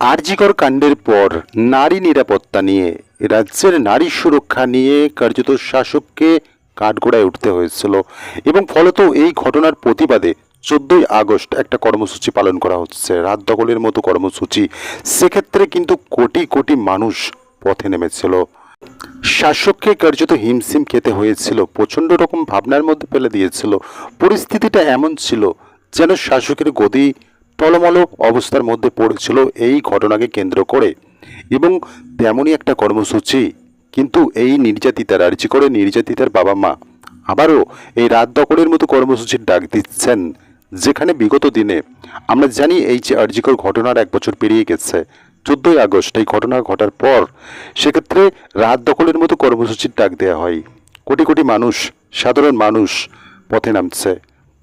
আরজিকর কাণ্ডের পর নারী নিরাপত্তা নিয়ে, রাজ্যের নারী সুরক্ষা নিয়ে কার্যত শাসককে কাঠগোড়ায় উঠতে হয়েছিল এবং ফলত এই ঘটনার প্রতিবাদে চোদ্দই আগস্ট একটা কর্মসূচি পালন করা হচ্ছে, রাত দখলের মতো কর্মসূচি। সেক্ষেত্রে কিন্তু কোটি কোটি মানুষ পথে নেমেছিল। শাসককে কার্যত হিমশিম খেতে হয়েছিল, প্রচণ্ড রকম ভাবনার মধ্যে ফেলে দিয়েছিল। পরিস্থিতিটা এমন ছিল যেন শাসকের গদি টলমল অবস্থার মধ্যে পড়েছিল এই ঘটনাকে কেন্দ্র করে। এবং তেমনই একটা কর্মসূচি। কিন্তু এই নির্যাতিতার আর্জি করে নির্যাতিতার বাবা মা আবারও এই রাত দখলের মতো কর্মসূচির ডাক দিচ্ছেন, যেখানে বিগত দিনে আমরা জানি এই যে আর্জিকর ঘটনার এক বছর পেরিয়ে গেছে, চোদ্দোই আগস্ট, এই ঘটনা ঘটার পর সেক্ষেত্রে রাত দখলের মতো কর্মসূচির ডাক দেওয়া হয়। কোটি কোটি মানুষ, সাধারণ মানুষ পথে নামছে।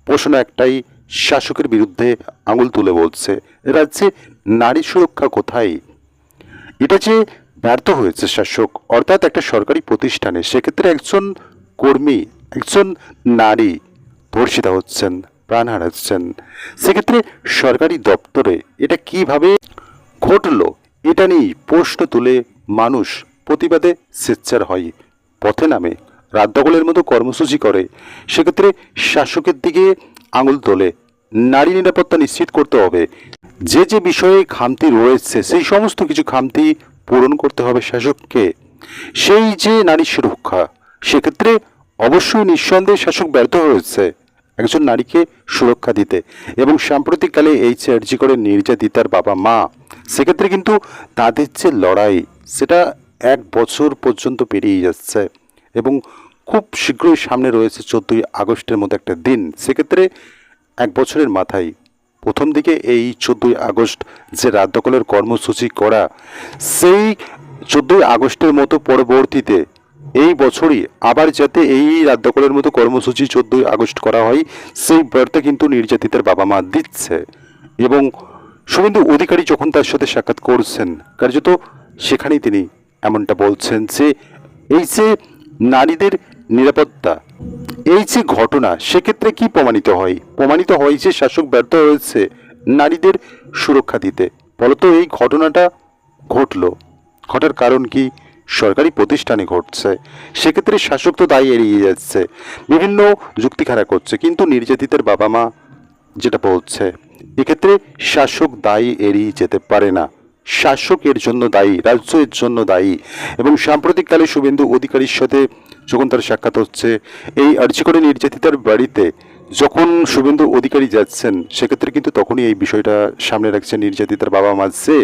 প্রশ্ন একটাই শাসকের বিরুদ্ধে আঙুল তুলে বলছে, রাজ্যে নারী সুরক্ষা কোথায়? এটা যে ব্যর্থ হয়েছে শাসক, অর্থাৎ একটা সরকারি প্রতিষ্ঠানে, সেক্ষেত্রে একজন কর্মী, একজন নারী ধর্ষিতা হচ্ছেন, প্রাণ হারাচ্ছেন। সেক্ষেত্রে সরকারি দপ্তরে এটা কীভাবে ঘটলো, এটা নিয়েই প্রশ্ন তুলে মানুষ প্রতিবাদে স্বেচ্ছার হয়, পথে নামে, রাত মতো কর্মসূচি করে। সেক্ষেত্রে শাসকের দিকে আঙুল তোলে নারী নিরাপত্তা নিশ্চিত করতে হবে। যে যে বিষয়ে খামতি রয়েছে, সেই সমস্ত কিছু খামতি পূরণ করতে হবে শাসককে। সেই যে নারী সুরক্ষা, সেক্ষেত্রে অবশ্যই নিঃসন্দেহে শাসক ব্যর্থ হয়েছে একজন নারীকে সুরক্ষা দিতে। এবং সাম্প্রতিককালে এই যে আর্জি করে নির্যাতিতার বাবা মা, সেক্ষেত্রে কিন্তু তাদের যে লড়াই, সেটা এক বছর পর্যন্ত পেরিয়ে যাচ্ছে। এবং খুব শীঘ্রই সামনে রয়েছে চোদ্দোই আগস্টের মতো একটা দিন। সেক্ষেত্রে এক বছরের মাথায়। প্রথম দিকে এই চোদ্দোই আগস্ট যে রাত কর্মসূচি করা, সেই চোদ্দোই আগস্টের মতো পরবর্তীতে এই বছরই আবার যাতে এই রাত মতো কর্মসূচি চোদ্দোই আগস্ট করা হয়, সেই বার্তা কিন্তু নির্যাতিতার বাবা মা দিচ্ছে। এবং শুভেন্দু অধিকারী যখন তার সাথে সাক্ষাৎ করছেন, কার্যত সেখানেই তিনি এমনটা বলছেন যে, এই যে নারীদের নিরাপত্তা এই যে ঘটনা, সেক্ষেত্রে কি প্রমাণিত হয়? প্রমাণিত হয় যে শাসক ব্যর্থ হয়েছে নারীদের সুরক্ষা দিতে। ফলত এই ঘটনাটা ঘটলো। ঘটার কারণ কি? সরকারি প্রতিষ্ঠানে ঘটছে। সেক্ষেত্রে শাসক তো দায়ী এড়িয়ে যাচ্ছে। বিভিন্ন যুক্তি খাড়া করছে, কিন্তু নির্যাতিতের বাবা মা যেটা বলছে, এক্ষেত্রে শাসক দায়ী এড়িয়ে যেতে পারে না। শাসক এর জন্য দায়ী রাজ্য এর জন্য দায়ী এবং সাম্প্রতিককালে শুভেন্দু অধিকারীর সাথে যখন তার সাক্ষাৎ হচ্ছে, এই আর্জি করে নির্যাতিতার বাড়িতে যখন শুভেন্দু অধিকারী যাচ্ছেন, সেক্ষেত্রে কিন্তু তখনই এই বিষয়টা সামনে রাখছেন নির্যাতিতার বাবা মা যে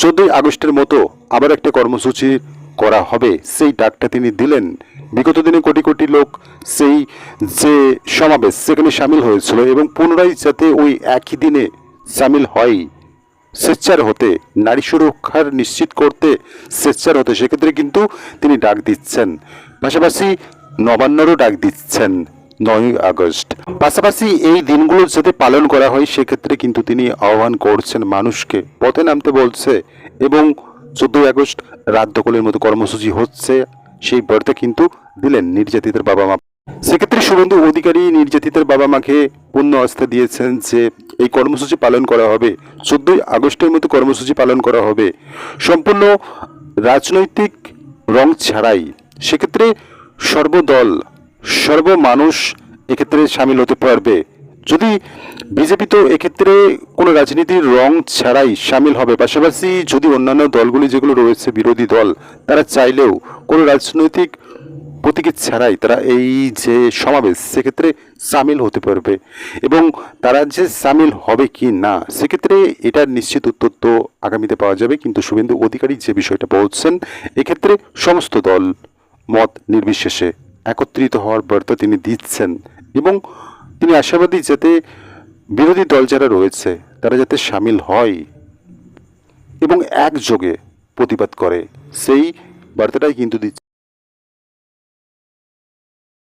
চোদ্দই আগস্টের মতো আবার একটা কর্মসূচি করা হবে, সেই ডাকটা তিনি দিলেন। বিগত দিনে কোটি কোটি লোক সেই যে সমাবেশ, সেখানে সামিল হয়েছিল এবং পুনরায় যাতে ওই একই দিনে সামিল হয় স্বেচ্ছার হতে, নারী সুরক্ষার নিশ্চিত করতে স্বেচ্ছার হতে, সেক্ষেত্রে কিন্তু তিনি ডাক দিচ্ছেন। পাশাপাশি নবান্নরও ডাক দিচ্ছেন নয় আগস্ট। পাশাপাশি এই দিনগুলো যাতে পালন করা হয়, সেক্ষেত্রে কিন্তু তিনি আহ্বান করছেন মানুষকে। পথে নামতে বলছে, এবং চোদ্দই আগস্ট রাত দখলের মতো কর্মসূচি হচ্ছে। সেই বার্তা কিন্তু দিলেন নির্যাতিতের বাবা মা সেক্ষেত্রে শুভেন্দু অধিকারী নির্যাতিতের বাবা মাকে পূর্ণ আস্থা দিয়েছেন যে এই কর্মসূচি পালন করা হবে। চোদ্দই আগস্টের মতো কর্মসূচি পালন করা হবে। সম্পূর্ণ রাজনৈতিক রং ছাড়াই। সেক্ষেত্রে সর্বদল, সর্বমানুষ এক্ষেত্রে সামিল হতে পারবে। যদি বিজেপি তো এক্ষেত্রে কোনো রাজনীতির রং ছাড়াই সামিল হবে, পাশাপাশি যদি অন্যান্য দলগুলি যেগুলো রয়েছে বিরোধী দল, তারা চাইলেও কোনো রাজনৈতিক প্রতীকী ছাড়াই তারা এই যে সমাবেশ, সেক্ষেত্রে সামিল হতে পারবে। এবং তারা যে সামিল হবে কি না, সেক্ষেত্রে এটার নিশ্চিত উত্তর তো আগামীতে পাওয়া যাবে। কিন্তু শুভেন্দু অধিকারী যে বিষয়টা বলছেন, এক্ষেত্রে সমস্ত দল মত নির্বিশেষে একত্রিত হওয়ার বার্তা তিনি দিচ্ছেন। এবং তিনি আশাবাদী যাতে বিরোধী দল যারা রয়েছে, তারা যাতে সামিল হয় এবং একযোগে প্রতিবাদ করে। সেই বার্তাটাই কিন্তু দিচ্ছে